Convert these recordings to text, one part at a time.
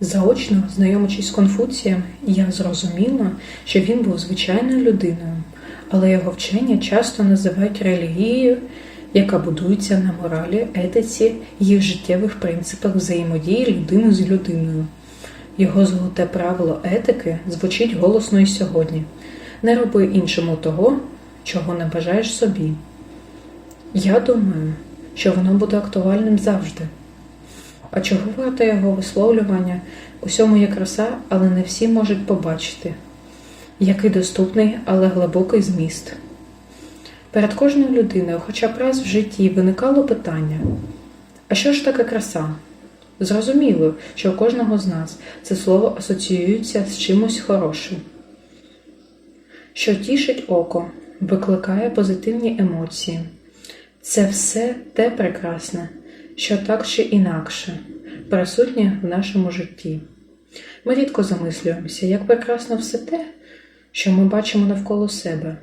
Заочно знайомичись з Конфуцієм, я зрозуміла, що він був звичайною людиною, але його вчення часто називають релігією, яка будується на моралі, етиці, їх життєвих принципах взаємодії людини з людиною. Його золоте правило етики звучить голосно і сьогодні: не роби іншому того, чого не бажаєш собі. Я думаю, що воно буде актуальним завжди. А чого варте його висловлювання? Усьому є краса, але не всі можуть побачити. Який доступний, але глибокий зміст. Перед кожною людиною, хоча б раз в житті, виникало питання: а що ж таке краса? Зрозуміло, що у кожного з нас це слово асоціюється з чимось хорошим, що тішить око, викликає позитивні емоції. Це все те прекрасне, що так чи інакше присутнє в нашому житті. Ми рідко замислюємося, як прекрасно все те, що ми бачимо навколо себе.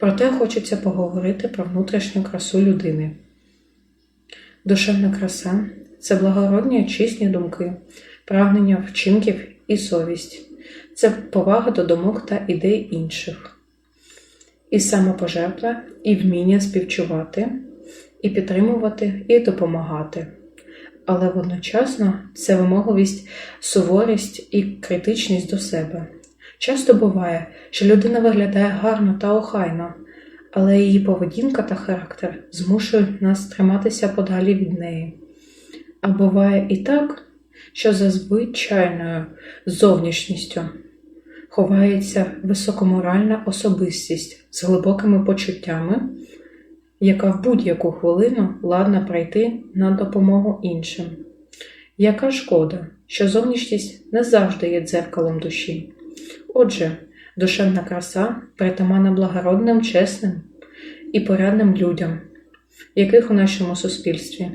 Проте хочеться поговорити про внутрішню красу людини. Душевна краса це благородні чисні думки, прагнення вчинків і совість, це повага до думок та ідей інших, і самопожертва, і вміння співчувати, і підтримувати, і допомагати. Але водночасно це вимогливість, суворість і критичність до себе. Часто буває, що людина виглядає гарно та охайно, але її поведінка та характер змушують нас триматися подалі від неї. А буває і так, що за звичайною зовнішністю ховається високоморальна особистість з глибокими почуттями, яка в будь-яку хвилину ладна прийти на допомогу іншим. Яка шкода, що зовнішність не завжди є дзеркалом душі. Отже, душевна краса притаманна благородним, чесним і порядним людям, яких у нашому суспільстві,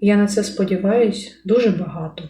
я на це сподіваюсь, дуже багато.